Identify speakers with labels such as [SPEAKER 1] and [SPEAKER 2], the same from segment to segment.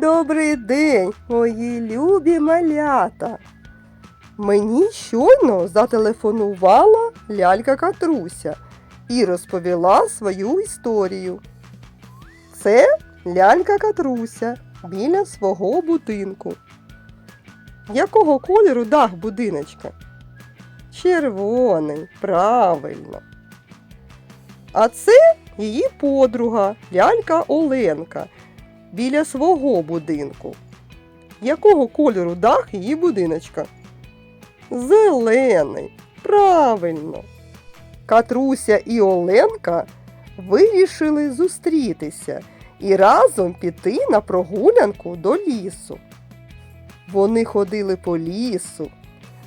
[SPEAKER 1] Добрий день, мої любі малята. Мені щойно зателефонувала лялька Катруся і розповіла свою історію. Це лялька Катруся біля свого будинку. Якого кольору дах будиночка? Червоний, правильно. А це її подруга, лялька Оленка, біля свого будинку. Якого кольору дах її будиночка? Зелений. Правильно. Катруся і Оленка вирішили зустрітися і разом піти на прогулянку до лісу. Вони ходили по лісу,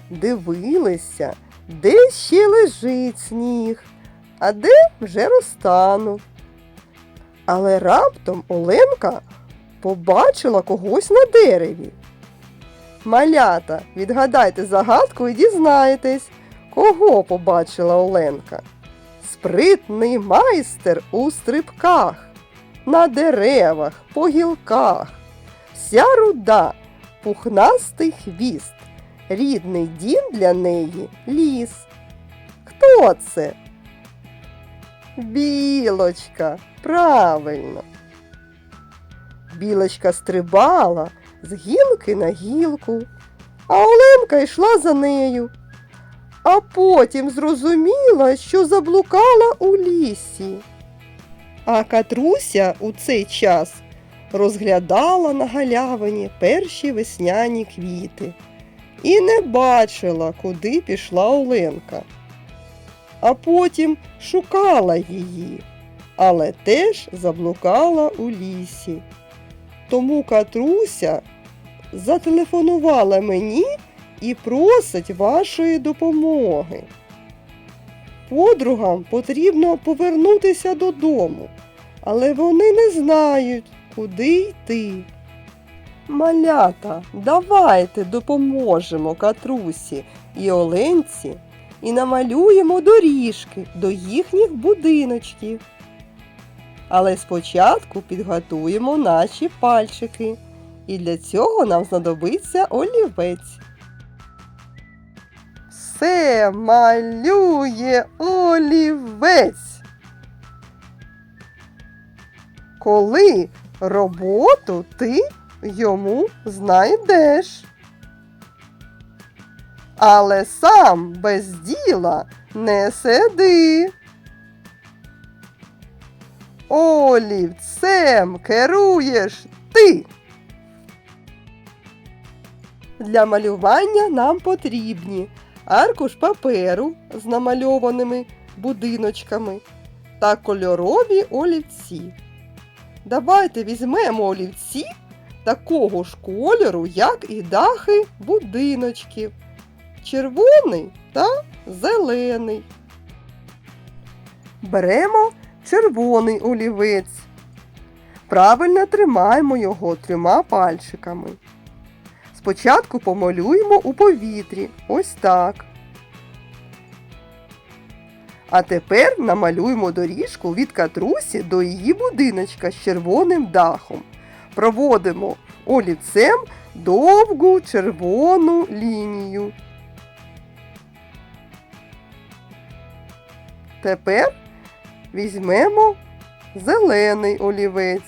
[SPEAKER 1] дивилися, де ще лежить сніг, а де вже розтанув. Але раптом Оленка побачила когось на дереві. Малята, відгадайте загадку і дізнаєтесь, кого побачила Оленка. Спритний майстер у стрибках, на деревах, по гілках, вся руда, пухнастий хвіст, рідний дім для неї ліс. Хто це? Білочка, правильно. Білочка стрибала з гілки на гілку, а Оленка йшла за нею. А потім зрозуміла, що заблукала у лісі. А Катруся у цей час розглядала на галявині перші весняні квіти і не бачила, куди пішла Оленка. А потім шукала її, але теж заблукала у лісі. Тому Катруся зателефонувала мені і просить вашої допомоги. Подругам потрібно повернутися додому, але вони не знають, куди йти. Малята, давайте допоможемо Катрусі і Оленці і намалюємо доріжки до їхніх будиночків. Але спочатку підготуємо наші пальчики. І для цього нам знадобиться олівець. Все малює олівець. Коли роботу ти йому знайдеш. Але сам без діла не сиди. Олівцем керуєш ти. Для малювання нам потрібні аркуш паперу з намальованими будиночками та кольорові олівці. Давайте візьмемо олівці такого ж кольору, як і дахи будиночків. Червоний та зелений. Беремо червоний олівець. Правильно тримаємо його трьома пальчиками. Спочатку помалюємо у повітрі. Ось так. А тепер намалюємо доріжку від катрусі до її будиночка з червоним дахом. Проводимо олівцем довгу червону лінію. Тепер візьмемо зелений олівець.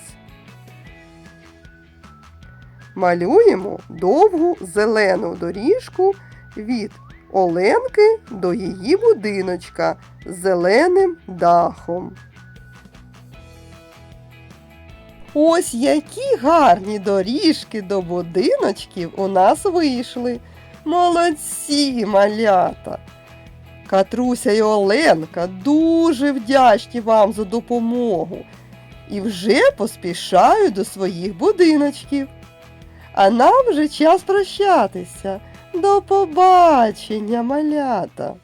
[SPEAKER 1] Малюємо довгу зелену доріжку від Оленки до її будиночка з зеленим дахом. Ось які гарні доріжки до будиночків у нас вийшли. Молодці, малята! Катруся і Оленка дуже вдячні вам за допомогу і вже поспішають до своїх будиночків. А нам вже час прощатися. До побачення, малята!